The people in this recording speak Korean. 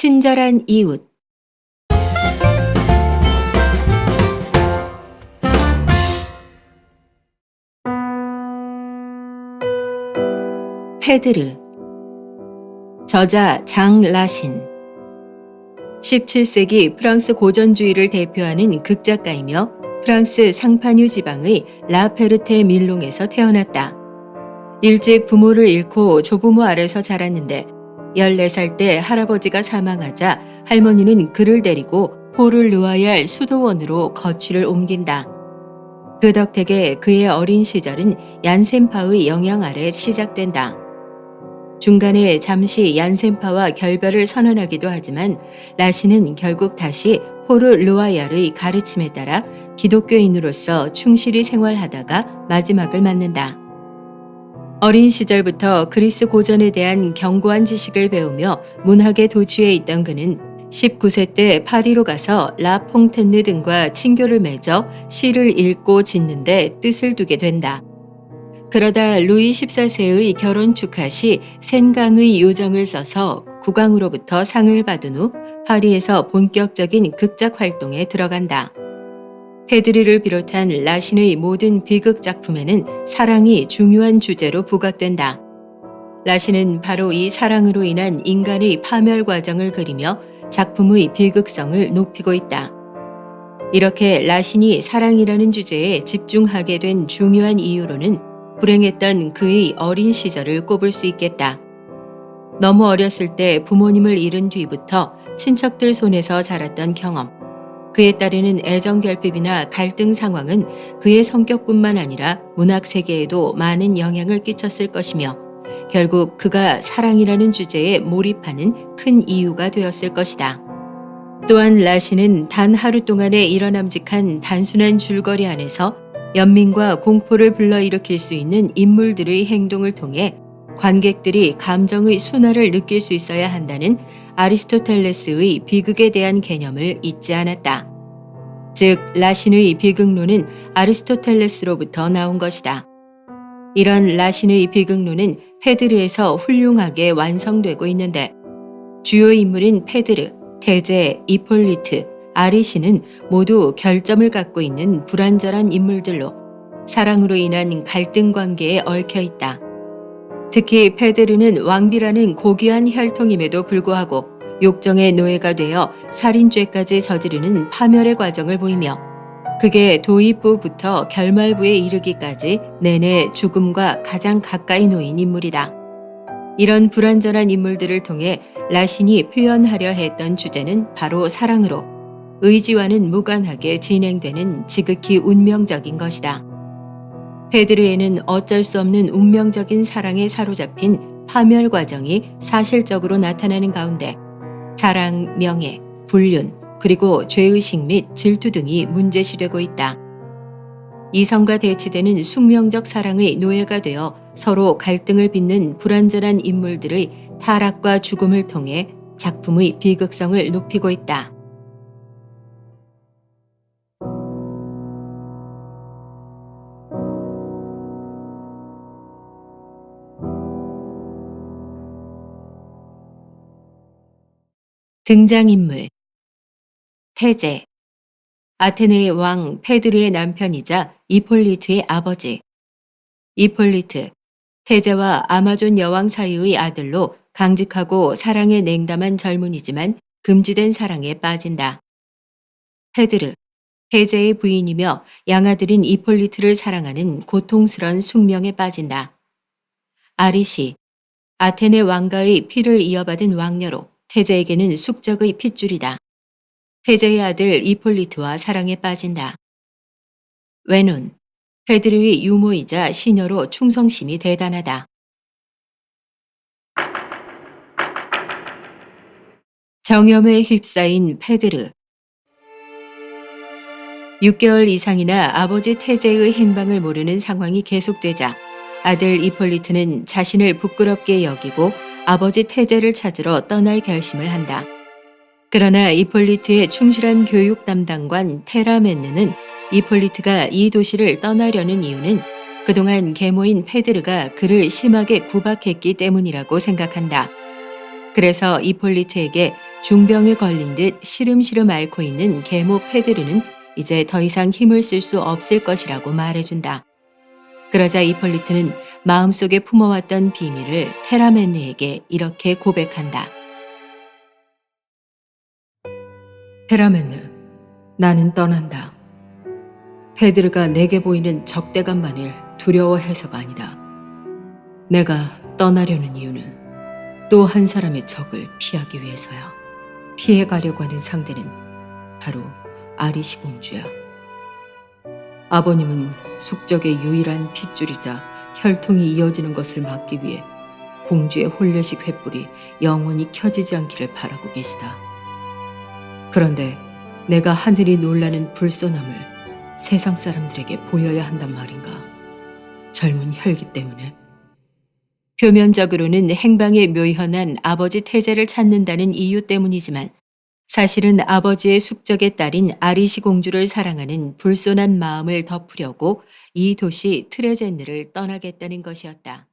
친절한 이웃. 페드르. 저자 장 라신. 17세기 프랑스 고전주의를 대표하는 극작가이며 프랑스 상파뉴 지방의 라페르테 밀롱에서 태어났다. 일찍 부모를 잃고 조부모 아래서 자랐는데 14살 때 할아버지가 사망하자 할머니는 그를 데리고 포를 루아얄 수도원으로 거취를 옮긴다. 그 덕택에 그의 어린 시절은 얀센파의 영향 아래 시작된다. 중간에 잠시 얀센파와 결별을 선언하기도 하지만 라시는 결국 다시 포르 루아얄의 가르침에 따라 기독교인으로서 충실히 생활하다가 마지막을 맞는다. 어린 시절부터 그리스 고전에 대한 견고한 지식을 배우며 문학에 도취해 있던 그는 19세 때 파리로 가서 라 퐁텐느 등과 친교를 맺어 시를 읽고 짓는데 뜻을 두게 된다. 그러다 루이 14세의 결혼 축하 시 센강의 요정을 써서 국왕으로부터 상을 받은 후 파리에서 본격적인 극작 활동에 들어간다. 페드리를 비롯한 라신의 모든 비극 작품에는 사랑이 중요한 주제로 부각된다. 라신은 바로 이 사랑으로 인한 인간의 파멸 과정을 그리며 작품의 비극성을 높이고 있다. 이렇게 라신이 사랑이라는 주제에 집중하게 된 중요한 이유로는 불행했던 그의 어린 시절을 꼽을 수 있겠다. 너무 어렸을 때 부모님을 잃은 뒤부터 친척들 손에서 자랐던 경험, 그에 따르는 애정 결핍이나 갈등 상황은 그의 성격뿐만 아니라 문학 세계에도 많은 영향을 끼쳤을 것이며 결국 그가 사랑이라는 주제에 몰입하는 큰 이유가 되었을 것이다. 또한 라시는 단 하루 동안에 일어남직한 단순한 줄거리 안에서 연민과 공포를 불러일으킬 수 있는 인물들의 행동을 통해 관객들이 감정의 순화를 느낄 수 있어야 한다는 아리스토텔레스의 비극에 대한 개념을 잊지 않았다. 즉, 라신의 비극론은 아리스토텔레스로부터 나온 것이다. 이런 라신의 비극론은 페드르에서 훌륭하게 완성되고 있는데 주요 인물인 페드르, 테제, 이폴리트, 아리시는 모두 결점을 갖고 있는 불완전한 인물들로 사랑으로 인한 갈등 관계에 얽혀 있다. 특히 페드르는 왕비라는 고귀한 혈통임에도 불구하고 욕정의 노예가 되어 살인죄까지 저지르는 파멸의 과정을 보이며 그게 도입부부터 결말부에 이르기까지 내내 죽음과 가장 가까이 놓인 인물이다. 이런 불완전한 인물들을 통해 라신이 표현하려 했던 주제는 바로 사랑으로 의지와는 무관하게 진행되는 지극히 운명적인 것이다. 페드르에는 어쩔 수 없는 운명적인 사랑에 사로잡힌 파멸 과정이 사실적으로 나타나는 가운데 사랑, 명예, 불륜, 그리고 죄의식 및 질투 등이 문제시되고 있다. 이성과 대치되는 숙명적 사랑의 노예가 되어 서로 갈등을 빚는 불완전한 인물들의 타락과 죽음을 통해 작품의 비극성을 높이고 있다. 등장인물 태제 아테네의 왕 페드르의 남편이자 이폴리트의 아버지 이폴리트 태제와 아마존 여왕 사이의 아들로 강직하고 사랑에 냉담한 젊은이지만 금지된 사랑에 빠진다. 페드르 태제의 부인이며 양아들인 이폴리트를 사랑하는 고통스런 숙명에 빠진다. 아리시 아테네 왕가의 피를 이어받은 왕녀로 태제에게는 숙적의 핏줄이다. 태제의 아들 이폴리트와 사랑에 빠진다. 외눈, 페드르의 유모이자 시녀로 충성심이 대단하다. 정염에 휩싸인 페드르. 6개월 이상이나 아버지 태제의 행방을 모르는 상황이 계속되자 아들 이폴리트는 자신을 부끄럽게 여기고 아버지 태제를 찾으러 떠날 결심을 한다. 그러나 이폴리트의 충실한 교육 담당관 테라멘느는 이폴리트가 이 도시를 떠나려는 이유는 그동안 계모인 페드르가 그를 심하게 구박했기 때문이라고 생각한다. 그래서 이폴리트에게 중병에 걸린 듯 시름시름 앓고 있는 계모 페드르는 이제 더 이상 힘을 쓸 수 없을 것이라고 말해준다. 그러자 이폴리트는 마음속에 품어왔던 비밀을 테라멘느에게 이렇게 고백한다. 테라멘느, 나는 떠난다. 페드르가 내게 보이는 적대감만을 두려워해서가 아니다. 내가 떠나려는 이유는 또 한 사람의 적을 피하기 위해서야. 피해가려고 하는 상대는 바로 아리시 공주야. 아버님은 숙적의 유일한 핏줄이자 혈통이 이어지는 것을 막기 위해 공주의 홀려식 횃불이 영원히 켜지지 않기를 바라고 계시다. 그런데 내가 하늘이 놀라는 불소남을 세상 사람들에게 보여야 한단 말인가. 젊은 혈기 때문에. 표면적으로는 행방에 묘현한 아버지 태제를 찾는다는 이유 때문이지만 사실은 아버지의 숙적의 딸인 아리시 공주를 사랑하는 불손한 마음을 덮으려고 이 도시 트레젠느를 떠나겠다는 것이었다.